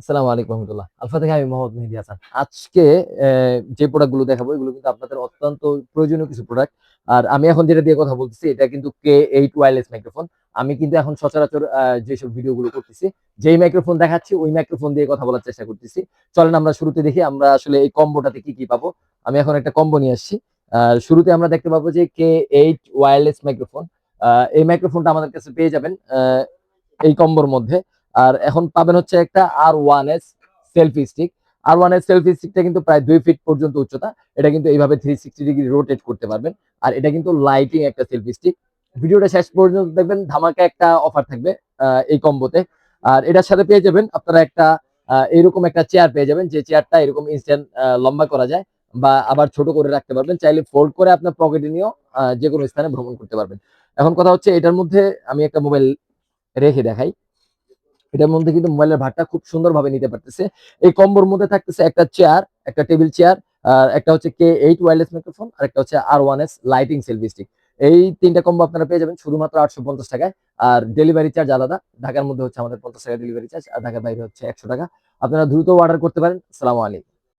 আসসালামু আলাইকুম রহমতুল্লাহ। আলফা থেকে আমি মোহাম্মদ মেহেদি হাসান। আজকে যে প্রোডাক্টগুলো দেখাবো, এগুলো কিন্তু আপনাদের অত্যন্ত প্রয়োজনীয় কিছু প্রোডাক্ট। আর আমি এখন যেটা দিয়ে কথা বলতেছি, এটা কিন্তু কে এইট ওয়্যারলেস মাইক্রোফোন আমি কিন্তু এখন সচরাচর যেসব ভিডিও গুলো করতেছি, যেই মাইক্রোফোন দেখাচ্ছি, ওই মাইক্রোফোন দিয়ে কথা বলার চেষ্টা করতেছি। চলেন আমরা শুরুতে দেখি, আমরা আসলে এই কম্বোটাতে কি কি পাবো। আমি এখন একটা কম্বো নিয়ে আসছি। শুরুতে আমরা দেখতে পাবো যে কে এইট ওয়্যারলেস মাইক্রোফোন এই মাইক্রোফোনটা আমাদের কাছে পেয়ে যাবেন এই কম্বোর মধ্যে। আর এখন পাবেন হচ্ছে একটা R one S selfie stick R one S selfie স্টিকটা কিন্তু প্রায় দুই ফিট পর্যন্ত উচ্চতা। এটা কিন্তু এইভাবে থ্রি সিক্সটি ডিগ্রি রোটেট করতে পারবেন। আর এটা কিন্তু লাইটিং একটা সেলফি স্টিক ভিডিওটা শেষ পর্যন্ত দেখবেন, ধামাকা একটা অফার থাকবে এই কম্বোতে আর এটার সাথে পেয়ে যাবেন, আপনারা একটা এরকম একটা চেয়ার পেয়ে যাবেন, যে চেয়ারটা এরকম ইনস্ট্যান্ট লম্বা করা যায় বা আবার ছোট করে রাখতে পারবেন। চাইলে ফোল্ড করে আপনার পকেটে নিয়েও যে কোনো স্থানে ভ্রমণ করতে পারবেন। এখন কথা হচ্ছে এটার মধ্যে আমি একটা মোবাইল রেখে দেখাই। এটার মধ্যে কিন্তু মোবাইলের ভারটা খুব সুন্দরভাবে নিতে পারতেছে। এই কম্বোর মধ্যে থাকতেছে একটা চেয়ার একটা টেবিল চেয়ার আর একটা হচ্ছে কে এইট ওয়ারলেস মাইক্রোফোন আর একটা হচ্ছে R one S lighting selfie stick এই তিনটা কম্বো আপনারা পেয়ে যাবেন শুধুমাত্র আটশো পঞ্চাশ টাকায়। আর ডেলিভারি চার্জ আলাদা। ঢাকার মধ্যে হচ্ছে আমাদের পঞ্চাশ টাকা ডেলিভারি চার্জ আর ঢাকার বাইরে হচ্ছে একশো টাকা। আপনারা দ্রুত অর্ডার করতে পারেন। সালামু আলাইকুম।